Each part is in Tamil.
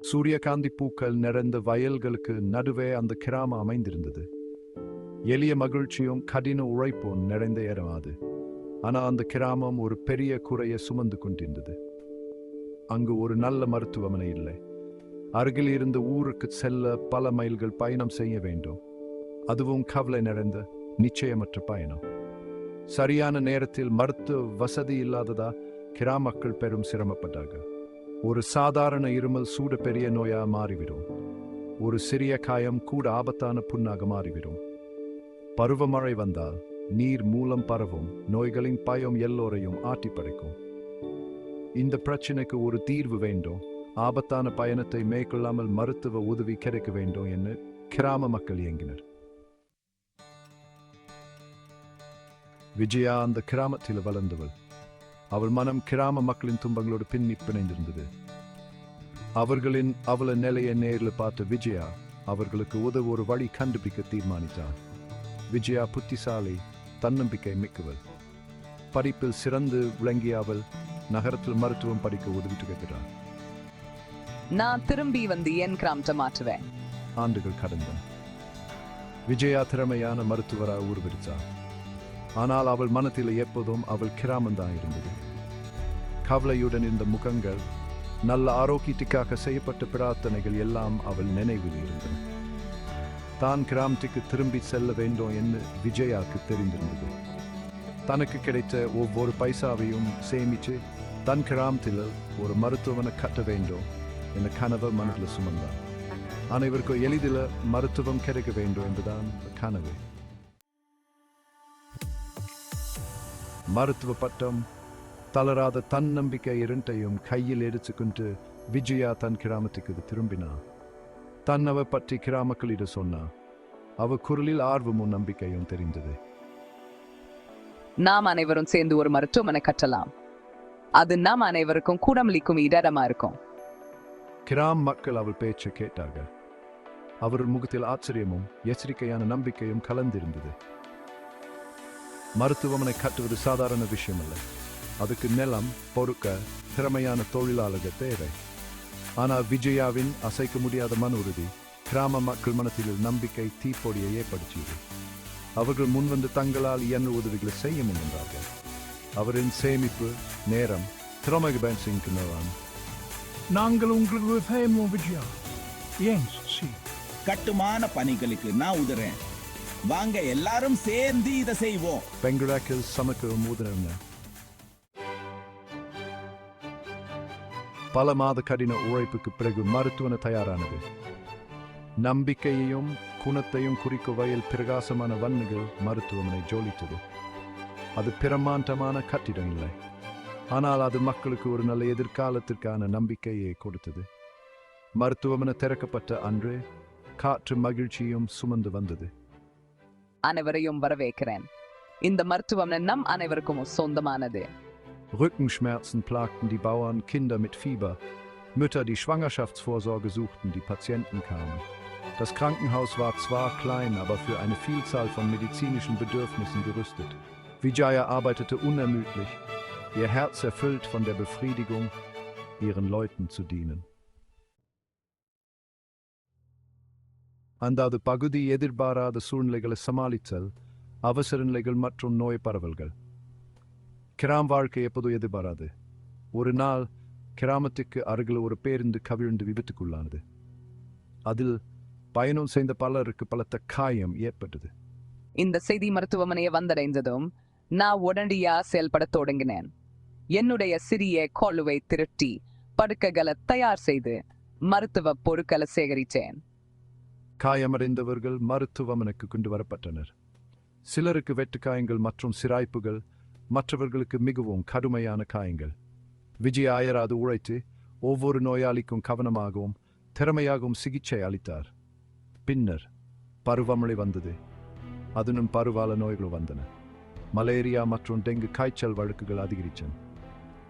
சூரியகாந்தி பூக்கள் நிறைந்த வயல்களுக்கு நடுவே அந்த கிராமம் அமைந்திருந்தது. எளிய மகிழ்ச்சியும் கடின உழைப்பும் நிறைந்த இடம் அது. ஆனா அந்த கிராமம் ஒரு பெரிய குறையை சுமந்து கொண்டிருந்தது. அங்கு ஒரு நல்ல மருத்துவமனை இல்லை. அருகில் இருந்த ஊருக்கு செல்ல பல மைல்கள் பயணம் செய்ய வேண்டும். அதுவும் கவலை நிறைந்த நிச்சயமற்ற பயணம். சரியான நேரத்தில் மருத்துவ வசதி இல்லாததா கிராமக்கள் பெரும் சிரமப்பட்டார்கள். ஒரு சாதாரண இருமல் சூடு பெரிய நோயா மாறிவிடும். ஒரு சிறிய காயம் கூட ஆபத்தான புண்ணாக மாறிவிடும். பருவமழை வந்தால் நீர் மூலம் பரவும் நோய்களின் பயம் எல்லோரையும் ஆட்டி படைக்கும். இந்த பிரச்சனைக்கு ஒரு தீர்வு வேண்டும். ஆபத்தான பயணத்தை மேற்கொள்ளாமல் மருத்துவ உதவி கிடைக்க வேண்டும் என்று கிராம மக்கள் இயங்கினர். விஜயா அந்த கிராமத்தில் வளர்ந்தவள். அவள் மனம் கிராம மக்களின் துன்பங்களோடு பின்னி பிணைந்திருந்தது. அவர்களின் அவள நிலையை நேரில் பார்த்த விஜயா அவர்களுக்கு உதவ ஒரு வழி கண்டுபிடிக்க தீர்மானித்தார். விஜயா புத்திசாலி தன்னம்பிக்கை மிக்கவள். படிப்பில் சிறந்து விளங்கிய அவள் நகரத்தில் மருத்துவம் படிக்க உதவிட்டு கேட்கிறார் நான் திரும்பி வந்து என் கிராமத்தை மாற்றுவேன். ஆண்டுகள் கடந்தன. விஜயா திறமையான மருத்துவராக உருவெடுத்தார். ஆனால் அவள் மனத்தில் எப்போதும் அவள் கிராமந்தான் இருந்தது கவலையுடன் இருந்த முகங்கள் நல்ல ஆரோக்கியத்துக்காக செய்யப்பட்ட பிரார்த்தனைகள் எல்லாம் அவள் நினைவில் இருந்தன. தான் கிராமத்துக்கு திரும்பி செல்ல வேண்டும் என்று விஜயாக்கு தெரிந்திருந்தது. தனக்கு கிடைத்த ஒவ்வொரு பைசாவையும் சேமித்து தன் கிராமத்தில் ஒரு மருத்துவனை கட்ட வேண்டும் என்ற கனவு மனதில் சுமந்தார். அனைவருக்கும் எளிதில் மருத்துவம் கிடைக்க வேண்டும் என்றுதான் கனவு. மருத்துவ பட்டம் தளராத தன்னம்பிக்கை இரண்டையும் கையில் எடுத்துக்கொண்டு விஜயா தன் கிராமத்துக்கு திரும்பினார் தன்னவ பற்றி கிராமக்களிடம் சொன்னா அவ குரலில் ஆர்வமும் நம்பிக்கையும் தெரிந்தது. நாம் அனைவரும் சேர்ந்து ஒரு மருத்துவமனை கட்டலாம். அது நாம் அனைவருக்கும் கூடமளிக்கும் இடமா இருக்கும். கிராம் மக்கள் அவள் பேச்சை கேட்டார்கள். அவர் முகத்தில் ஆச்சரியமும் எச்சரிக்கையான நம்பிக்கையும் கலந்திருந்தது. மருத்துவமனை கட்டுவது சாதாரண விஷயம் அல்ல அதுக்கு நிலம் பொறுக்க திறமையான தொழிலாளர்கள் தேவை. ஆனால் விஜயாவின் அசைக்க முடியாத மன உறுதி கிராம மக்கள் மனத்தில் நம்பிக்கை தீப்பொடியை ஏற்படுத்தியது. அவர்கள் முன்வந்து தங்களால் இயன்ற உதவிகளை செய்ய முன்வந்தார்கள். அவரின் சேமிப்பு நேரம் திறமைக்கு பயன்படுத்தினான் நாங்கள் உங்களுக்கு விஜயா. ஏன் சி? கட்டுமான பணிகளுக்கு நான் உதறேன். வாங்க எல்லாரும் சேர்ந்து இதை செய்வோம். பெங்குடாக்கில் சமக்கு மூதனங்க பல மாத கடின உழைப்புக்கு பிறகு மருத்துவன தயாரானது. நம்பிக்கையையும் குணத்தையும் குறிக்கும் வகையில் பிரகாசமான வண்ணங்கள் மருத்துவமனை ஜோலித்தது. அது பிரமாண்டமான கட்டிடம் இல்லை. ஆனால் அது மக்களுக்கு ஒரு நல்ல எதிர்காலத்திற்கான நம்பிக்கையை கொடுத்தது. மருத்துவமனை திறக்கப்பட்ட அன்று காற்று மகிழ்ச்சியும் சுமந்து வந்தது. அனைவரையும் வரவேற்கிறேன் இந்த மருத்துவமனை நம் அனைவருக்கும் சொந்தமானது Rückenschmerzen plagten die Bauern, Kinder mit Fieber, Mütter, die Schwangerschaftsvorsorge suchten, die Patienten kamen. Das Krankenhaus war zwar klein, aber für eine Vielzahl von medizinischen Bedürfnissen gerüstet. Vijaya arbeitete unermüdlich, ihr Herz erfüllt von der Befriedigung, ihren Leuten zu dienen. அந்தாது பகுதி எதிர்பாராத சூழ்நிலைகளை சமாளித்தல் அவசர நிலைகள் மற்றும் நோய் பரவல்கள். கிராம் வாழ்க்கை எப்போதும் எதிர்பாராது. ஒரு நாள் கிராமத்துக்கு அருகில் ஒரு பேருந்து கவிழ்ந்து விபத்துக்குள்ளானது. அதில் பயணம் செய்த பலருக்கு பலத்த காயம் ஏற்பட்டது. இந்த செய்தி மருத்துவமனையை வந்தடைந்ததும் நான் உடனடியா செயல்பட தொடங்கினேன். என்னுடைய சிறிய கோலுவை திரட்டி படுக்கைகளை தயார் செய்து மருத்துவ பொருட்களை சேகரித்தேன். காயமடைந்தவர்கள் மருத்துவமனைக்கு கொண்டு வரப்பட்டனர். சிலருக்கு வெட்டுக்காயங்கள் மற்றும் சிராய்ப்புகள் மற்றவர்களுக்கு மிகவும் கடுமையான காயங்கள். விஜய் அயராது உழைத்து ஒவ்வொரு நோயாளிக்கும் கவனமாகவும் திறமையாகவும் சிகிச்சை அளித்தார். பின்னர் பருவமழை வந்தது. அதனும் பருவால நோய்கள் வந்தன. மலேரியா மற்றும் டெங்கு காய்ச்சல் வழக்குகள் அதிகரிச்சன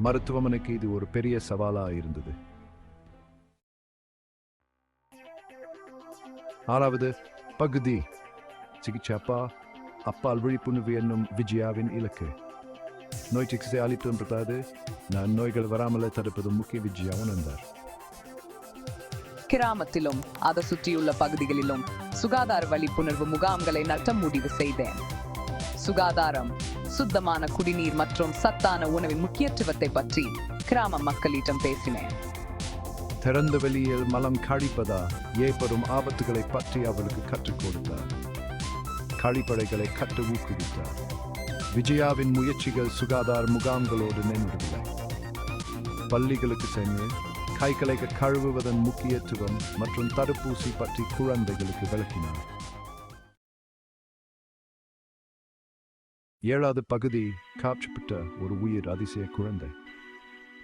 மருத்துவமனைக்கு இது ஒரு பெரிய சவாலா இருந்தது. ஆறாவது பகுதி. சிகிச்சை அப்பா அப்பால் விழிப்புணர்வு என்னும் விஜயாவின் இலக்கு. நோய் சிகிச்சை அளித்து நான் நோய்கள் வராமல் தடுப்பது முக்கிய விஜயா உணர்ந்தார் கிராமத்திலும் அதை சுற்றியுள்ள பகுதிகளிலும் சுகாதார விழிப்புணர்வு முகாம்களை நடத்த முடிவு செய்தேன். சுகாதாரம் சுத்தமான குடிநீர் மற்றும் சத்தான உணவின் முக்கியத்துவத்தை பற்றி கிராம மக்களிடம் பேசினேன். திறந்த வெளியில் மலம் கழிப்பதா? ஏற்படும் ஆபத்துகளை பற்றி அவளுக்கு கற்றுக் கொடுத்தார். கழிப்படைகளை கற்று ஊக்குவித்தார். விஜயாவின் முயற்சிகள் சுகாதார முகாம்களோடு நின்றுவில்லை பள்ளிகளுக்கு சென்று கைகளை கழுவுவதன் முக்கியத்துவம் மற்றும் தடுப்பூசி பற்றி குழந்தைகளுக்கு விளக்கினார். ஏழாவது பகுதி காற்றுப்பட்ட ஒரு உயிர் அதிசய குழந்தை.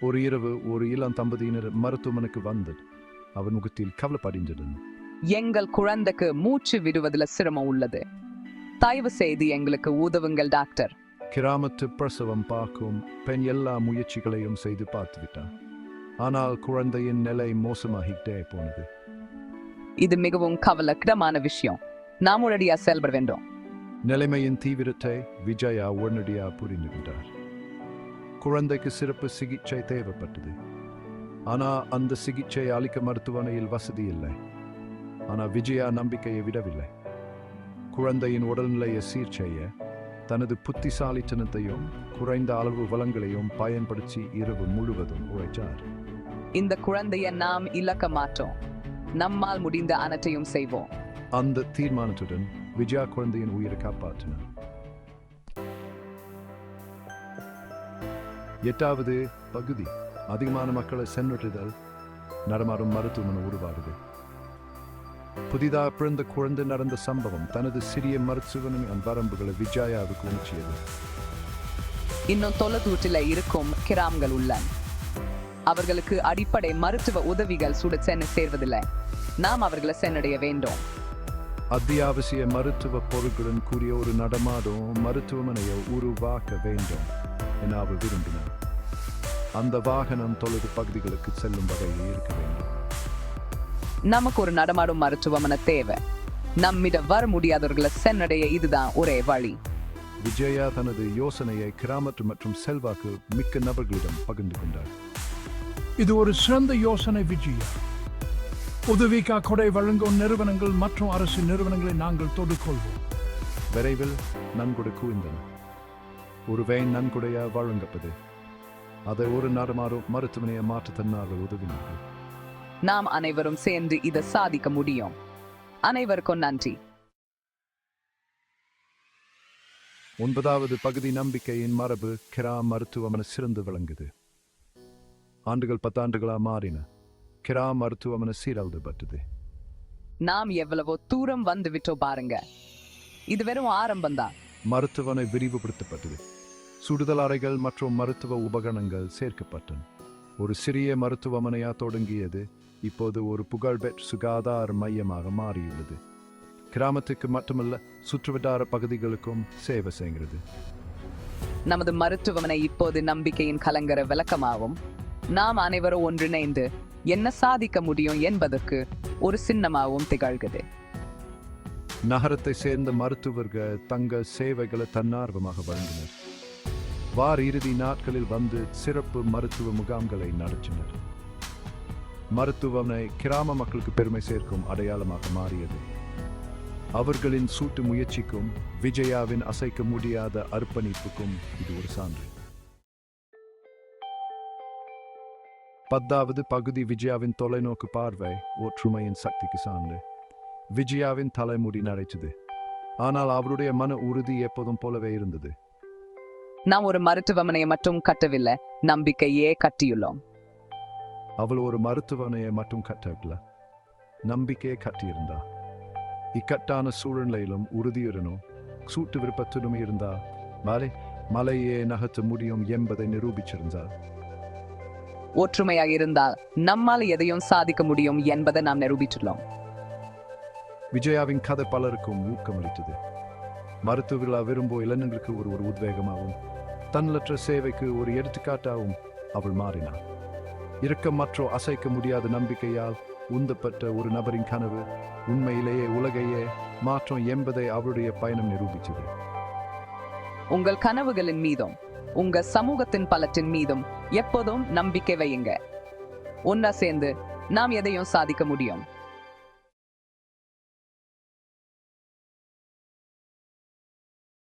ஒரு இரவு ஒரு இளம் தம்பதியினர் மருத்துவமனைக்கு வந்தது. அவன் முகத்தில் கவலைப்படிந்தது எங்கள் குழந்தைக்கு மூச்சு விடுவதில் சிரமம் உள்ளது. தயவு செய்து எங்களுக்கு உதவுங்கள் டாக்டர். கிராமத்து பிரசவம் பார்க்கும் பெண் எல்லா முயற்சிகளையும் செய்து பார்த்துவிட்டான். ஆனால் குழந்தையின் நிலை மோசமாகிட்டே போனது. இது மிகவும் கவலைக்கிடமான விஷயம். நாம் உடனடியாக செயல்பட வேண்டும். நிலைமையின் தீவிரத்தை விஜயா உடனடியாக புரிந்து கொண்டார் குழந்தைக்கு சிறப்பு சிகிச்சை தேவைப்பட்டது. ஆனால் அந்த சிகிச்சை அளிக்க மருத்துவமனையில் வசதி இல்லை. ஆனால் விஜயா நம்பிக்கையை விடவில்லை. குழந்தையின் உடல்நிலையை சீர் செய்ய தனது புத்திசாலித்தனத்தையும் குறைந்த அளவு வளங்களையும் பயன்படுத்தி இரவு முழுவதும் உழைச்சார். இந்த குழந்தையை நாம் இழக்க மாட்டோம். நம்மால் முடிந்த அனைத்தையும் செய்வோம். அந்த தீர்மானத்துடன் விஜயா குழந்தையின் உயிரை காப்பாற்றினார். எட்டாவது பகுதி. அதிகமான மக்களை சென்றுதல் நடமாடும் மருத்துவமனை உருவாகுது. புதிதாக பிறந்த குழந்தை நடந்த சம்பவம் தனது சிறிய மருத்துவமனை வரம்புகளை விஜயாவுக்கு உணர்ச்சியது. இன்னும் தொலைதூட்டில இருக்கும் கிராமங்கள் உள்ளன அவர்களுக்கு அடிப்படை மருத்துவ உதவிகள் சுட சென்று சேர்வதில்லை. நாம் அவர்களை சென்றடைய வேண்டும். அத்தியாவசிய மருத்துவ பொருட்களுடன் கூடிய ஒரு நடமாடும் மருத்துவமனையை உருவாக்க வேண்டும். என விரும்பினார் அந்த வாகனம் தொலைவு பகுதிகளுக்கு செல்லும் வகையில் இருக்க வேண்டும். நமக்கு ஒரு நடமாடும் மருத்துவமனை தேவை. நம்மிட வர முடியாதவர்களை சென்றடைய இதுதான் ஒரே வழி. விஜயா தனது யோசனையை கிராமத்து மற்றும் செல்வாக்கு மிக்க நபர்களிடம் பகிர்ந்து கொண்டார். இது ஒரு சிறந்த யோசனை விஜயா. உதவிக்கா கொடை வழங்கும் நிறுவனங்கள் மற்றும் அரசு நிறுவனங்களை நாங்கள் தொடுக்கொள்வோம் விரைவில் நன்கொடை குவிந்தன ஒரு வேன் நன்கொடையா வழங்கப்பது. அதை ஒரு நடமாடும் மருத்துவமனையை மாற்ற தன்னார்கள் உதவினார்கள். நாம் அனைவரும் சேர்ந்து இதை சாதிக்க முடியும். அனைவருக்கும் நன்றி. ஒன்பதாவது பகுதி நம்பிக்கையின் மரபு கிரா மருத்துவமனை சிறந்து விளங்குது. ஆண்டுகள் பத்தாண்டுகளா மாறின. கிரா மருத்துவமனை சீரழிக்கப்பட்டது நாம் எவ்வளவோ தூரம் வந்து விட்டோம் பாருங்க. இது வெறும் ஆரம்பம்தான். மருத்துவனை விரிவுபடுத்தப்பட்டது. சுடுதல் அறைகள் மற்றும் மருத்துவ உபகரணங்கள் சேர்க்கப்பட்டன. ஒரு சிறிய மருத்துவமனையா தொடங்கியது இப்போது ஒரு புகழ்பெற்ற சுகாதார மையமாக மாறியுள்ளது. கிராமத்துக்கு மட்டுமல்ல சுற்றுவட்டார பகுதிகளுக்கும் சேவை செய்கிறது. நமது மருத்துவமனை இப்போது நம்பிக்கையின் கலங்கர விளக்கமாகும். நாம் அனைவரும் ஒன்றிணைந்து என்ன சாதிக்க முடியும் என்பதற்கு ஒரு சின்னமாகவும் திகழ்கிறது. நகரத்தை சேர்ந்த மருத்துவர்கள் தங்கள் சேவைகளை தன்னார்வமாக வழங்கினர். வார இறுதி நாட்களில் வந்து சிறப்பு மருத்துவ முகாம்களை நடத்தினர். மருத்துவமனை கிராம மக்களுக்கு பெருமை சேர்க்கும் அடையாளமாக மாறியது. அவர்களின் சூட்டு முயற்சிக்கும் விஜயாவின் அசைக்க முடியாத அர்ப்பணிப்புக்கும் இது ஒரு சான்று. பத்தாவது பகுதி விஜயாவின் தொலைநோக்கு பார்வை ஒற்றுமையின் சக்திக்கு சான்று. விஜயாவின் தலைமுடி நரைச்சது. ஆனால் அவருடைய மன உறுதி எப்போதும் போலவே இருந்தது. நாம் ஒரு மருத்துவமனையை மட்டும் கட்டவில்லை நம்பிக்கையே கட்டியுள்ளோம். அவள் ஒரு மருத்துவமனையை மட்டும் கட்டவில்லை நம்பிக்கையை கட்டியிருந்தா. இக்கட்டான சூழ்நிலையிலும் உறுதியுடனும் சூட்டு விருப்பத்துடன் இருந்தா மலை மலையே நகர்த்த முடியும் என்பதை நிரூபிச்சிருந்தார் ஒற்றுமையாக இருந்தால் நம்மால் எதையும் சாதிக்க முடியும் என்பதை நாம் நிரூபித்துள்ளோம். விஜயாவின் கதை பலருக்கும் ஊக்கமளித்தது. மருத்துவ விழா விரும்பும் இளைஞர்களுக்கு ஒரு ஒரு உத்வேகமாகவும் தன்னலற்ற சேவைக்கு ஒரு எடுத்துக்காட்டாகவும் அவள் மாறினாள். இரக்கம் மற்றும் அசைக்க முடியாத நம்பிக்கையால் உந்தப்பட்ட ஒரு நபரின் கனவு உண்மையிலேயே உலகையே மாற்றம் என்பதை அவளுடைய பயணம் நிரூபித்தது. உங்கள் கனவுகளின் மீதும் உங்க சமூகத்தின் பலத்தின் மீதும் எப்போதும் நம்பிக்கை வையுங்க ஒன்னா சேர்ந்து நாம் எதையும் சாதிக்க முடியும்.